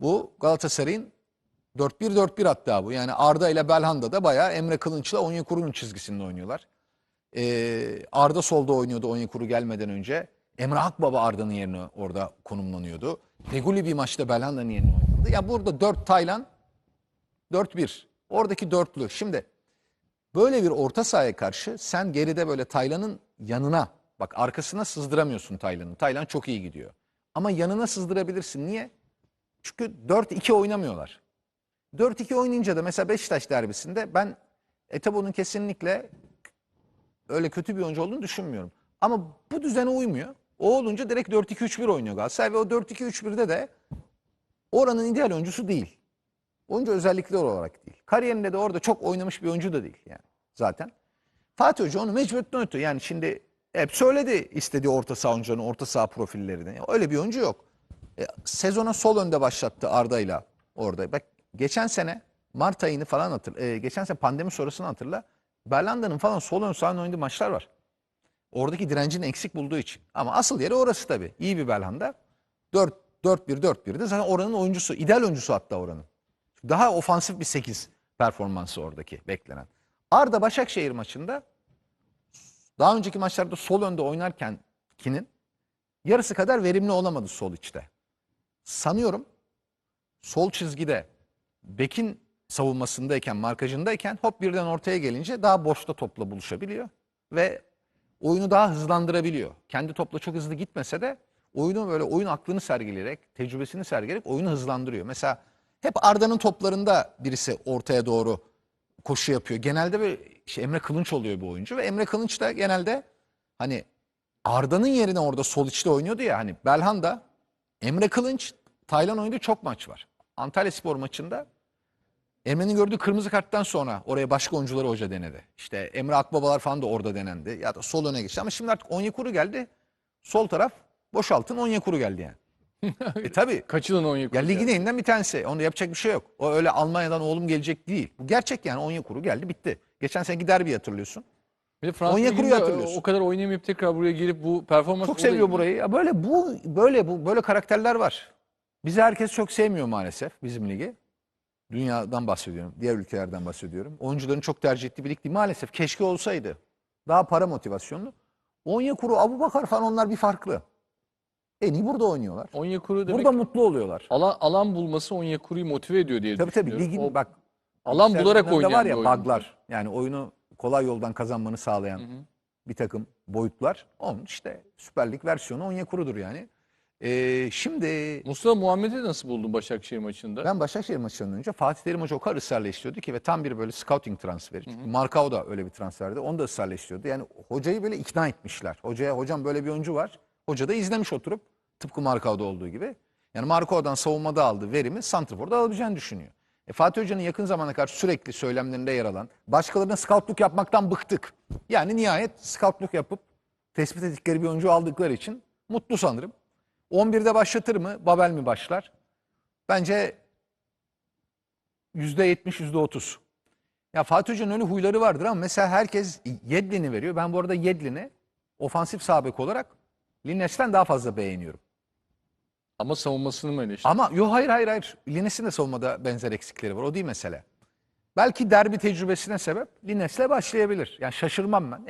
Bu Galatasaray'ın 4-1-4-1 hatta bu. Yani Arda ile Belhanda da bayağı Emre Kılınç'la Onyekuru'nun çizgisinde oynuyorlar. Ee, Arda solda oynuyordu Onyekuru gelmeden önce. Emre Akbaba Arda'nın yerine orada konumlanıyordu. Feguli bir maçta Belhanda'nın yerine oynadı. Ya burada 4 Taylan, 4-1. Oradaki dörtlü. Şimdi böyle bir orta sahaya karşı sen geride böyle Taylan'ın yanına bak arkasına sızdıramıyorsun Taylan'ın. Taylan çok iyi gidiyor. Ama yanına sızdırabilirsin. Niye? Çünkü 4-2 oynamıyorlar. 4-2 oynayınca da mesela Beşiktaş derbisinde ben Etebo'nun kesinlikle öyle kötü bir oyuncu olduğunu düşünmüyorum. Ama bu düzene uymuyor. O olunca direkt 4-2-3-1 oynuyor Galatasaray ve o 4-2-3-1'de de oranın ideal oyuncusu değil. Oyuncu özellikleri olarak değil. Kariyerinde de orada çok oynamış bir oyuncu da değil yani zaten. Fatih Hoca onu mecburiyetten ötü. Yani şimdi hep söyledi istediği orta saha oyuncularını, orta saha profillerini. Öyle bir oyuncu yok. E, sezona sol önde başlattı Arda'yla orada. Bak geçen sene Mart ayını falan hatırla. e, geçen sene pandemi sonrasını hatırla. Berlanda'nın falan sol ön sahanın oynadığı maçlar var. Oradaki direncini eksik bulduğu için. Ama asıl yeri orası tabii. İyi bir Belhanda. 4 4-1-4-1'de zaten oranın oyuncusu. ideal oyuncusu hatta oranın. Daha ofansif bir 8 performansı oradaki beklenen. Arda Başakşehir maçında daha önceki maçlarda sol önde oynarken kinin yarısı kadar verimli olamadı sol içte. Sanıyorum sol çizgide bekin savunmasındayken, markajındayken hop birden ortaya gelince daha boşta topla buluşabiliyor ve oyunu daha hızlandırabiliyor. Kendi topla çok hızlı gitmese de oyunu böyle oyun aklını sergileyerek, tecrübesini sergileyerek oyunu hızlandırıyor. Mesela hep Arda'nın toplarında birisi ortaya doğru koşu yapıyor. Genelde böyle işte Emre Kılınç oluyor bu oyuncu ve Emre Kılınç da genelde hani Arda'nın yerine orada sol içte oynuyordu ya hani Belhanda, Emre Kılınç, Taylan oynadığı çok maç var. Antalya Spor maçında Emre'nin gördüğü kırmızı karttan sonra oraya başka oyuncuları hoca denedi. İşte Emre Akbabalar falan da orada denendi. Ya da sol öne geçti. Ama şimdi artık Onyekuru geldi. Sol taraf boşaltın Onyekuru geldi yani. e tabi. Kaçılan Onyekuru. Ya ligin elinden bir tanesi. Onda yapacak bir şey yok. O öyle Almanya'dan oğlum gelecek değil. Bu gerçek yani Onyekuru geldi bitti. Geçen seneki derbi hatırlıyorsun. Bir de Onyekuru'yu hatırlıyorsun. o kadar oynayamayıp tekrar buraya gelip bu performans Çok seviyor burayı. Ya böyle bu böyle bu böyle karakterler var. Bizi herkes çok sevmiyor maalesef bizim ligi. Dünyadan bahsediyorum. Diğer ülkelerden bahsediyorum. Oyuncuların çok tercih ettiği bir lig değil. Maalesef keşke olsaydı. Daha para motivasyonlu. Onyekuru, Abubakar falan onlar bir farklı. En iyi burada oynuyorlar. Onyekuru demek Burada mutlu oluyorlar. alan, alan bulması Onyekuru'yu motive ediyor diye Tabii tabii düşünüyorum. ligin O bak alan bularak oynayan var bir ya oyuncu. buglar. Yani oyunu kolay yoldan kazanmanı sağlayan bir takım boyutlar. Onun işte Süper Lig versiyonu Onyekuru'dur yani. Ee, şimdi Mustafa Muhammed'i nasıl buldun Başakşehir maçında? Ben Başakşehir maçından önce Fatih Terim Hoca o kadar ısrarla ki ve tam bir böyle scouting transferi. Çünkü Markao da öyle bir transferdi. Onu da ısrarla. Yani hocayı böyle ikna etmişler. Hocaya hocam böyle bir oyuncu var. Hoca da izlemiş oturup tıpkı Markao'da olduğu gibi. Yani Markao'dan savunmada aldığı verimi Santrfor'da alabileceğini düşünüyor. E Fatih Hoca'nın yakın zamana kadar sürekli söylemlerinde yer alan başkalarına scoutluk yapmaktan bıktık. Yani nihayet scoutluk yapıp tespit ettikleri bir oyuncu aldıkları için mutlu sanırım. 11'de başlatır mı? Babel mi başlar? Bence %70, %30. Ya Fatih Hoca'nın öyle huyları vardır ama mesela herkes Yedlin'i veriyor. Ben bu arada Yedlin'i ofansif sağ bek olarak Lines'ten daha fazla beğeniyorum. Ama savunmasını mı eleştirdin? Ama yo hayır hayır hayır. Lines'in de savunmada benzer eksikleri var. O değil mesele. Belki derbi tecrübesine sebep Lines'le başlayabilir. Yani şaşırmam ben.